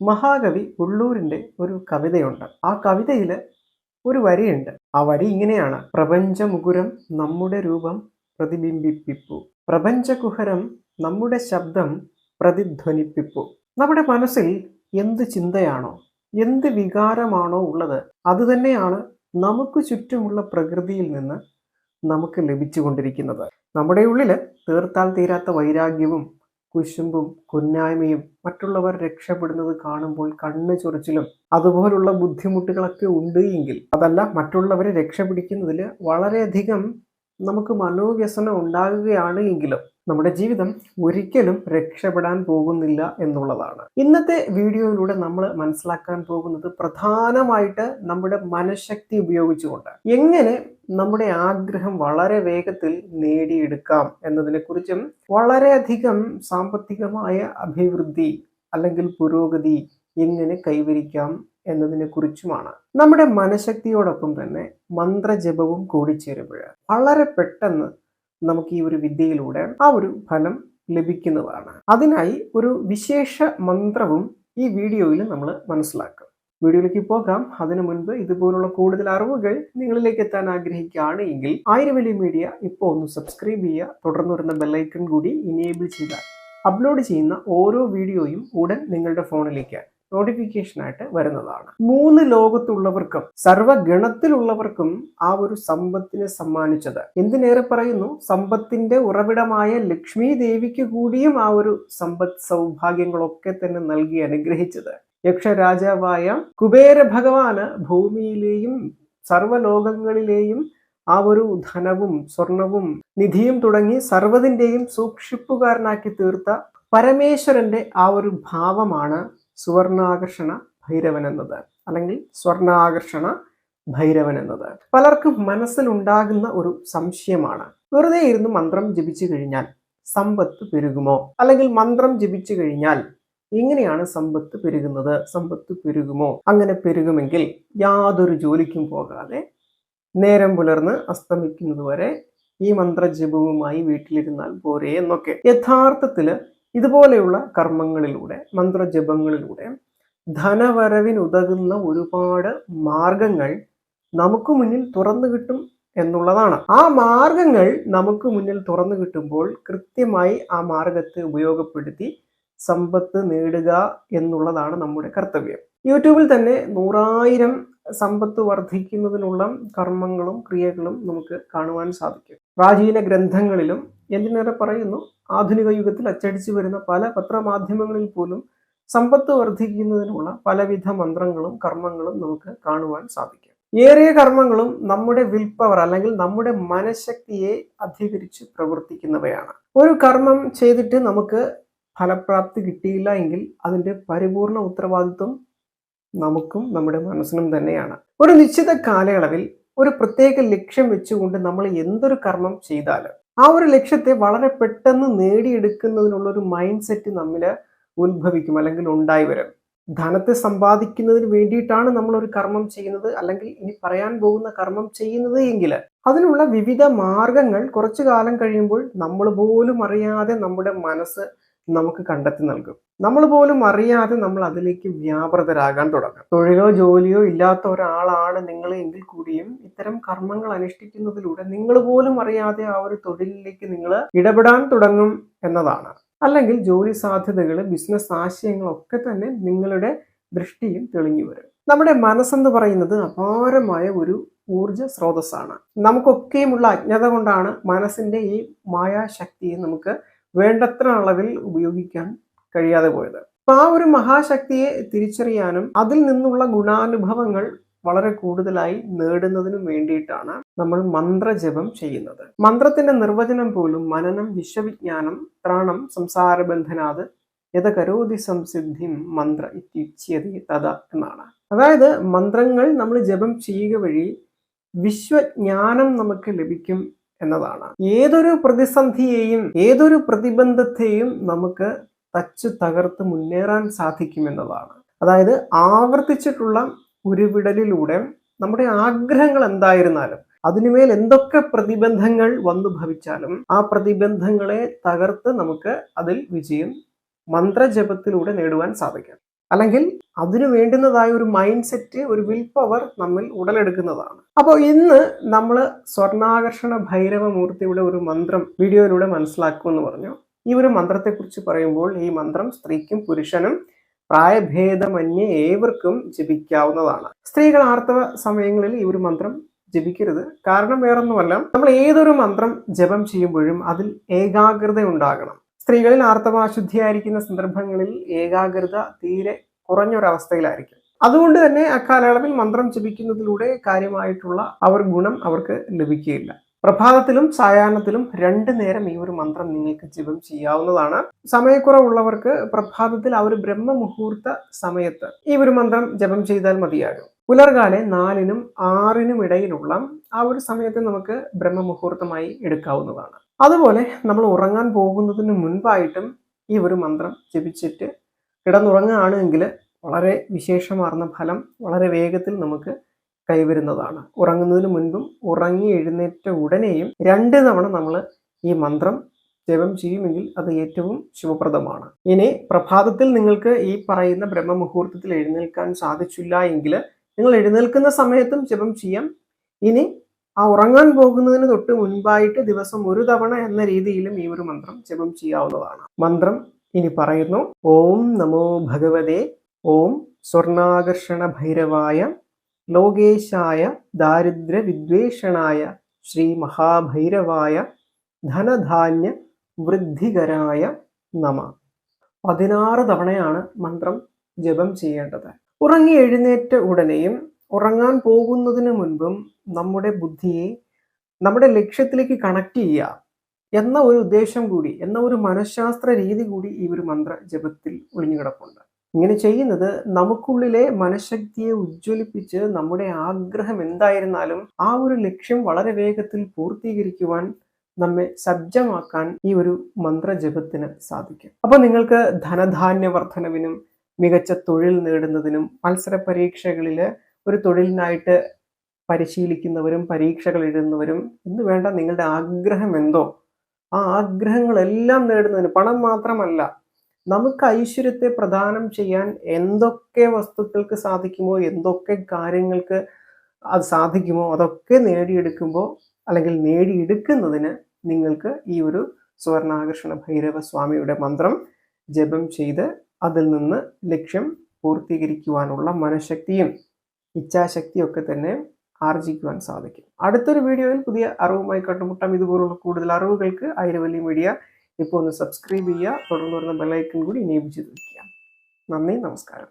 മഹാകവി ഉള്ളൂരിന്റെ ഒരു കവിതയുണ്ട്. ആ കവിതയിൽ ഒരു വരിയുണ്ട്. ആ വരി ഇങ്ങനെയാണ്. പ്രപഞ്ചമുകുരം നമ്മുടെ രൂപം പ്രതിബിംബിപ്പിപ്പു. പ്രപഞ്ചകുഹരം നമ്മുടെ ശബ്ദം പ്രതിധ്വനിപ്പിപ്പു. നമ്മുടെ മനസ്സിൽ എന്ത് ചിന്തയാണോ എന്ത് വികാരമാണോ ഉള്ളത് അതുതന്നെയാണ് നമുക്ക് ചുറ്റുമുള്ള പ്രകൃതിയിൽ നിന്ന് നമുക്ക് ലഭിച്ചുകൊണ്ടിരിക്കുന്നത്. നമ്മുടെ ഉള്ളിൽ തീർത്താൽ തീരാത്ത വൈരാഗ്യവും കുശുമ്പും കുന്നായ്മയും മറ്റുള്ളവർ രക്ഷപ്പെടുന്നത് കാണുമ്പോൾ കണ്ണ് ചൊറിച്ചിലും അതുപോലുള്ള ബുദ്ധിമുട്ടുകളൊക്കെ ഉണ്ട് എങ്കിൽ അതല്ല മറ്റുള്ളവരെ രക്ഷപിടിക്കുന്നതിൽ വളരെയധികം നമുക്ക് മനോവ്യസനം ഉണ്ടാകുകയാണ് എങ്കിലും നമ്മുടെ ജീവിതം ഒരിക്കലും രക്ഷപ്പെടാൻ പോകുന്നില്ല എന്നുള്ളതാണ്. ഇന്നത്തെ വീഡിയോയിലൂടെ നമ്മൾ മനസ്സിലാക്കാൻ പോകുന്നത് പ്രധാനമായിട്ട് നമ്മുടെ മനഃശക്തി ഉപയോഗിച്ചുകൊണ്ട്. എങ്ങനെ നമ്മുടെ ആഗ്രഹം വളരെ വേഗത്തിൽ നേടിയെടുക്കാം എന്നതിനെക്കുറിച്ചും വളരെയധികം സാമ്പത്തികമായ അഭിവൃദ്ധി അല്ലെങ്കിൽ പുരോഗതി എങ്ങനെ കൈവരിക്കാം എന്നതിനെ കുറിച്ചുമാണ് നമ്മുടെ മനഃശക്തിയോടൊപ്പം തന്നെ മന്ത്രജപവും കൂടിച്ചേരുമ്പോൾ വളരെ പെട്ടെന്ന് നമുക്ക് ഈ ഒരു വിദ്യയിലൂടെ ആ ഒരു ഫലം ലഭിക്കുന്നതാണ്. അതിനായി ഒരു വിശേഷ മന്ത്രവും ഈ വീഡിയോയിൽ നമ്മൾ മനസ്സിലാക്കും. വീഡിയോയിലേക്ക് പോകാം. അതിനു മുൻപ് ഇതുപോലുള്ള കൂടുതൽ അറിവുകൾ നിങ്ങളിലേക്ക് എത്താൻ ആഗ്രഹിക്കുകയാണ് എങ്കിൽ ആയിരവലി മീഡിയ ഇപ്പോൾ ഒന്ന് സബ്സ്ക്രൈബ് ചെയ്യുക. തുടർന്ന് വരുന്ന ബെല്ലൈക്കൺ കൂടി ഇനേബിൾ ചെയ്താൽ അപ്ലോഡ് ചെയ്യുന്ന ഓരോ വീഡിയോയും ഉടൻ നിങ്ങളുടെ ഫോണിലേക്ക് നോട്ടിഫിക്കേഷൻ ആയിട്ട് വരുന്നതാണ്. മൂന്ന് ലോകത്തുള്ളവർക്കും സർവഗണത്തിലുള്ളവർക്കും ആ ഒരു സമ്പത്തിനെ സമ്മാനിച്ചത്. എന്തിനേറെ പറയുന്നു? സമ്പത്തിന്റെ ഉറവിടമായ ലക്ഷ്മി ദേവിക്ക് കൂടിയും ആ ഒരു സമ്പത്ത് സൗഭാഗ്യങ്ങളൊക്കെ തന്നെ നൽകി അനുഗ്രഹിച്ചത്. യക്ഷരാജാവായ കുബേര ഭഗവാന് ഭൂമിയിലെയും സർവലോകങ്ങളിലെയും ആ ഒരു ധനവും സ്വർണവും നിധിയും തുടങ്ങി സർവതിന്റെയും സൂക്ഷിപ്പുകാരനാക്കി തീർത്ത പരമേശ്വരന്റെ ആ ഒരു ഭാവമാണ് സുവർണാകർഷണ ഭൈരവൻ എന്നത് അല്ലെങ്കിൽ സ്വർണാകർഷണ ഭൈരവൻ എന്നത്. പലർക്കും മനസ്സിലുണ്ടാകുന്ന ഒരു സംശയമാണ്. വെറുതെ ഇരുന്ന് മന്ത്രം ജപിച്ചു കഴിഞ്ഞാൽ സമ്പത്ത് പെരുകുമോ? അല്ലെങ്കിൽ മന്ത്രം ജപിച്ചു കഴിഞ്ഞാൽ എങ്ങനെയാണ് സമ്പത്ത് പെരുകുന്നത്? സമ്പത്ത് പെരുകുമോ? അങ്ങനെ പെരുകുമെങ്കിൽ യാതൊരു ജോലിക്കും പോകാതെ നേരം പുലർന്ന് അസ്തമിക്കുന്നത് വരെ ഈ മന്ത്രജപവുമായി വീട്ടിലിരുന്നാൽ പോരേ എന്നൊക്കെ. യഥാർത്ഥത്തിൽ ഇതുപോലെയുള്ള കർമ്മങ്ങളിലൂടെ മന്ത്രജപങ്ങളിലൂടെ ധനവരവിനുതകുന്ന ഒരുപാട് മാർഗങ്ങൾ നമുക്ക് മുന്നിൽ തുറന്നു കിട്ടും എന്നുള്ളതാണ്. ആ മാർഗങ്ങൾ നമുക്ക് മുന്നിൽ തുറന്നു കിട്ടുമ്പോൾ കൃത്യമായി ആ മാർഗത്തെ ഉപയോഗപ്പെടുത്തി സമ്പത്ത് നേടുക എന്നുള്ളതാണ് നമ്മുടെ കർത്തവ്യം. യൂട്യൂബിൽ തന്നെ നൂറായിരം സമ്പത്ത് വർദ്ധിക്കുന്നതിനുള്ള കർമ്മങ്ങളും ക്രിയകളും നമുക്ക് കാണുവാൻ സാധിക്കും. പ്രാചീന ഗ്രന്ഥങ്ങളിലും എന്തിനേറെ പറയുന്നു? ആധുനിക യുഗത്തിൽ അച്ചടിച്ചു വരുന്ന പല പത്രമാധ്യമങ്ങളിൽ പോലും സമ്പത്ത് വർദ്ധിക്കുന്നതിനുള്ള പലവിധ മന്ത്രങ്ങളും കർമ്മങ്ങളും നമുക്ക് കാണുവാൻ സാധിക്കും. ഏറിയ കർമ്മങ്ങളും നമ്മുടെ വിൽ പവർ അല്ലെങ്കിൽ നമ്മുടെ മനഃശക്തിയെ അധികരിച്ച് പ്രവർത്തിക്കുന്നവയാണ്. ഒരു കർമ്മം ചെയ്തിട്ട് നമുക്ക് ഫലപ്രാപ്തി കിട്ടിയില്ല എങ്കിൽ അതിന്റെ പരിപൂർണ ഉത്തരവാദിത്വം നമുക്കും നമ്മുടെ മനസ്സിനും തന്നെയാണ്. ഒരു നിശ്ചിത കാലയളവിൽ ഒരു പ്രത്യേക ലക്ഷ്യം വെച്ചുകൊണ്ട് നമ്മൾ എന്തൊരു കർമ്മം ചെയ്താലും ആ ഒരു ലക്ഷ്യത്തെ വളരെ പെട്ടെന്ന് നേടിയെടുക്കുന്നതിനുള്ള ഒരു മൈൻഡ് സെറ്റ് നമ്മിൽ ഉത്ഭവിക്കും അല്ലെങ്കിൽ ഉണ്ടായി വരും. ധനത്തെ സമ്പാദിക്കുന്നതിന് വേണ്ടിയിട്ടാണ് നമ്മൾ ഒരു കർമ്മം ചെയ്യുന്നത് അല്ലെങ്കിൽ ഇനി പറയാൻ പോകുന്ന കർമ്മം ചെയ്യുന്നത് എങ്കിൽ അതിനുള്ള വിവിധ മാർഗങ്ങൾ കുറച്ചു കാലം കഴിയുമ്പോൾ നമ്മൾ പോലും അറിയാതെ നമ്മുടെ മനസ്സ് നമുക്ക് കണ്ടെത്തി നൽകും. നമ്മൾ പോലും അറിയാതെ നമ്മൾ അതിലേക്ക് വ്യാപൃതരാകാൻ തുടങ്ങും. തൊഴിലോ ജോലിയോ ഇല്ലാത്ത ഒരാളാണ് നിങ്ങൾ എങ്കിൽ കൂടിയും ഇത്തരം കർമ്മങ്ങൾ അനുഷ്ഠിക്കുന്നതിലൂടെ നിങ്ങൾ പോലും അറിയാതെ ആ ഒരു തൊഴിലിലേക്ക് നിങ്ങൾ ഇടപെടാൻ തുടങ്ങും എന്നതാണ്. അല്ലെങ്കിൽ ജോലി സാധ്യതകൾ ബിസിനസ് ആശയങ്ങളൊക്കെ തന്നെ നിങ്ങളുടെ ദൃഷ്ടിയും തെളിഞ്ഞു വരും. നമ്മുടെ മനസ്സെന്ന് പറയുന്നത് അപാരമായ ഒരു ഊർജ സ്രോതസ്സാണ്. നമുക്കൊക്കെയുമുള്ള അജ്ഞത കൊണ്ടാണ് മനസ്സിന്റെ ഈ മായാശക്തിയെ നമുക്ക് വേണ്ടത്ര അളവിൽ ഉപയോഗിക്കാൻ കഴിയാതെ പോയത്. അപ്പൊ ആ ഒരു മഹാശക്തിയെ തിരിച്ചറിയാനും അതിൽ നിന്നുള്ള ഗുണാനുഭവങ്ങൾ വളരെ കൂടുതലായി നേടുന്നതിനും വേണ്ടിയിട്ടാണ് നമ്മൾ മന്ത്രജപം ചെയ്യുന്നത്. മന്ത്രത്തിന്റെ നിർവചനം പോലും മനനം വിശ്വവിജ്ഞാനം ത്രാണം സംസാരബന്ധനാത് യഥ കരോതി സംസിദ്ധിം മന്ത്ര ഇത്യുച്യതി തഥ എന്നാണ്. അതായത് മന്ത്രങ്ങൾ നമ്മൾ ജപം ചെയ്യുക വഴി വിശ്വജ്ഞാനം നമുക്ക് ലഭിക്കും എന്നതാണ്. ഏതൊരു പ്രതിസന്ധിയെയും ഏതൊരു പ്രതിബന്ധത്തെയും നമുക്ക് തച്ച് തകർത്ത് മുന്നേറാൻ സാധിക്കുമെന്നതാണ്. അതായത് ആവർത്തിച്ചിട്ടുള്ള ഉരുവിടലിലൂടെ നമ്മുടെ ആഗ്രഹങ്ങൾ എന്തായിരുന്നാലും അതിനുമേൽ എന്തൊക്കെ പ്രതിബന്ധങ്ങൾ വന്നു ഭവിച്ചാലും ആ പ്രതിബന്ധങ്ങളെ തകർത്ത് നമുക്ക് അതിൽ വിജയം മന്ത്രജപത്തിലൂടെ നേടുവാൻ സാധിക്കും. അല്ലെങ്കിൽ അതിനു വേണ്ടുന്നതായ ഒരു മൈൻഡ് സെറ്റ് ഒരു വിൽ പവർ നമ്മിൽ ഉടലെടുക്കുന്നതാണ്. അപ്പോൾ ഇന്ന് നമ്മൾ സ്വർണാകർഷണ ഭൈരവ മൂർത്തിയുടെ ഒരു മന്ത്രം വീഡിയോയിലൂടെ മനസ്സിലാക്കുമെന്ന് പറഞ്ഞു. ഈ ഒരു മന്ത്രത്തെക്കുറിച്ച് പറയുമ്പോൾ ഈ മന്ത്രം സ്ത്രീക്കും പുരുഷനും പ്രായഭേദമന്യേ ഏവർക്കും ജപിക്കാവുന്നതാണ്. സ്ത്രീകൾ ആർത്തവ സമയങ്ങളിൽ ഈ ഒരു മന്ത്രം ജപിക്കരുത്. കാരണം വേറൊന്നുമല്ല നമ്മൾ ഏതൊരു മന്ത്രം ജപം ചെയ്യുമ്പോഴും അതിൽ ഏകാഗ്രത ഉണ്ടാകണം. സ്ത്രീകളിൽ ആർത്തവാശുദ്ധിയായിരിക്കുന്ന സന്ദർഭങ്ങളിൽ ഏകാഗ്രത തീരെ കുറഞ്ഞൊരവസ്ഥയിലായിരിക്കും. അതുകൊണ്ട് തന്നെ അക്കാലയളവിൽ മന്ത്രം ജപിക്കുന്നതിലൂടെ കാര്യമായിട്ടുള്ള അവർ ഗുണം അവർക്ക് ലഭിക്കുകയില്ല. പ്രഭാതത്തിലും സായാഹ്നത്തിലും രണ്ടു നേരം ഈ ഒരു മന്ത്രം നിങ്ങൾക്ക് ജപം ചെയ്യാവുന്നതാണ്. സമയക്കുറവുള്ളവർക്ക് പ്രഭാതത്തിൽ ആ ഒരു ബ്രഹ്മമുഹൂർത്ത സമയത്ത് ഈ ഒരു മന്ത്രം ജപം ചെയ്താൽ മതിയാകും. പുലർകാലെ നാലിനും ആറിനും ഇടയിലുള്ള ആ ഒരു സമയത്ത് നമുക്ക് ബ്രഹ്മമുഹൂർത്തമായി എടുക്കാവുന്നതാണ്. അതുപോലെ നമ്മൾ ഉറങ്ങാൻ പോകുന്നതിന് മുൻപായിട്ടും ഈ ഒരു മന്ത്രം ജപിച്ചിട്ട് കിടന്നുറങ്ങുകയാണ് എങ്കിൽ വളരെ വിശേഷമാർന്ന ഫലം വളരെ വേഗത്തിൽ നമുക്ക് കൈവരുന്നതാണ്. ഉറങ്ങുന്നതിന് മുൻപും ഉറങ്ങി എഴുന്നേറ്റ ഉടനെയും രണ്ട് തവണ നമ്മൾ ഈ മന്ത്രം ജപം ചെയ്യുമെങ്കിൽ അത് ഏറ്റവും ശുഭപ്രദമാണ്. ഇനി പ്രഭാതത്തിൽ നിങ്ങൾക്ക് ഈ പറയുന്ന ബ്രഹ്മമുഹൂർത്തത്തിൽ എഴുന്നേൽക്കാൻ സാധിച്ചില്ല എങ്കിൽ നിങ്ങൾ എഴുന്നേൽക്കുന്ന സമയത്തും ജപം ചെയ്യാം. ഇനി ആ ഉറങ്ങാൻ പോകുന്നതിന് തൊട്ട് മുൻപായിട്ട് ദിവസം ഒരു തവണ എന്ന രീതിയിലും ഈ ഒരു മന്ത്രം ജപം ചെയ്യാവുന്നതാണ്. മന്ത്രം ഇനി പറയുന്നു ഓം നമോ ഭഗവതേ ഓം സ്വർണാകർഷണ ഭൈരവായ ലോകേശായ ദാരിദ്ര്യ വിദ്വേഷണായ ശ്രീ മഹാഭൈരവായ ധനധാന്യ വൃദ്ധികരായ നമ. പതിനാറ് തവണയാണ് മന്ത്രം ജപം ചെയ്യേണ്ടത്. ഉറങ്ങി എഴുന്നേറ്റ ഉടനെയും ഉറങ്ങാൻ പോകുന്നതിന് മുൻപും നമ്മുടെ ബുദ്ധിയെ നമ്മുടെ ലക്ഷ്യത്തിലേക്ക് കണക്ട് ചെയ്യുക എന്ന ഒരു ഉദ്ദേശം കൂടി എന്ന ഒരു മനഃശാസ്ത്ര രീതി കൂടി ഈ ഒരു മന്ത്ര ജപത്തിൽ ഒളിഞ്ഞു കിടപ്പുണ്ട് ഇങ്ങനെ ചെയ്യുന്നത് നമുക്കുള്ളിലെ മനഃശക്തിയെ ഉജ്ജ്വലിപ്പിച്ച് നമ്മുടെ ആഗ്രഹം എന്തായിരുന്നാലും ആ ഒരു ലക്ഷ്യം വളരെ വേഗത്തിൽ പൂർത്തീകരിക്കുവാൻ നമ്മെ സജ്ജമാക്കാൻ ഈ ഒരു മന്ത്രജപത്തിന് സാധിക്കും. അപ്പോൾ നിങ്ങൾക്ക് ധനധാന്യ വർധനവിനും മികച്ച തൊഴിൽ നേടുന്നതിനും മത്സര പരീക്ഷകളിൽ ഒരു തൊഴിലിനായിട്ട് പരിശീലിക്കുന്നവരും പരീക്ഷകൾ എഴുതുന്നവരും എന്ന് വേണ്ട നിങ്ങളുടെ ആഗ്രഹം എന്തോ? ആ ആഗ്രഹങ്ങളെല്ലാം നേടുന്നതിന് പണം മാത്രമല്ല നമുക്ക് ഐശ്വര്യത്തെ പ്രദാനം ചെയ്യാൻ എന്തൊക്കെ വസ്തുക്കൾക്ക് സാധിക്കുമോ എന്തൊക്കെ കാര്യങ്ങൾക്ക് അത് സാധിക്കുമോ അതൊക്കെ നേടിയെടുക്കുമ്പോൾ അല്ലെങ്കിൽ നേടിയെടുക്കുന്നതിന് നിങ്ങൾക്ക് ഈ ഒരു സുവർണാകർഷണ ഭൈരവ സ്വാമിയുടെ മന്ത്രം ജപം ചെയ്ത് അതിൽ നിന്ന് ലക്ഷ്യം പൂർത്തീകരിക്കുവാനുള്ള മനഃശക്തിയും ഇച്ഛാശക്തിയൊക്കെ തന്നെ ആർജിക്കുവാൻ സാധിക്കും. അടുത്തൊരു വീഡിയോയിൽ പുതിയ അറിവുമായി കണ്ടുമുട്ടാം. ഇതുപോലുള്ള കൂടുതൽ അറിവുകൾക്ക് ഐരവല്ലി മീഡിയ ഇപ്പോൾ ഒന്ന് സബ്സ്ക്രൈബ് ചെയ്യുക തുടർന്ന് വരുന്ന ബെല്ലൈക്കൺ കൂടി എനേബിൾ ചെയ്ത് വയ്ക്കുക നന്ദി നമസ്കാരം.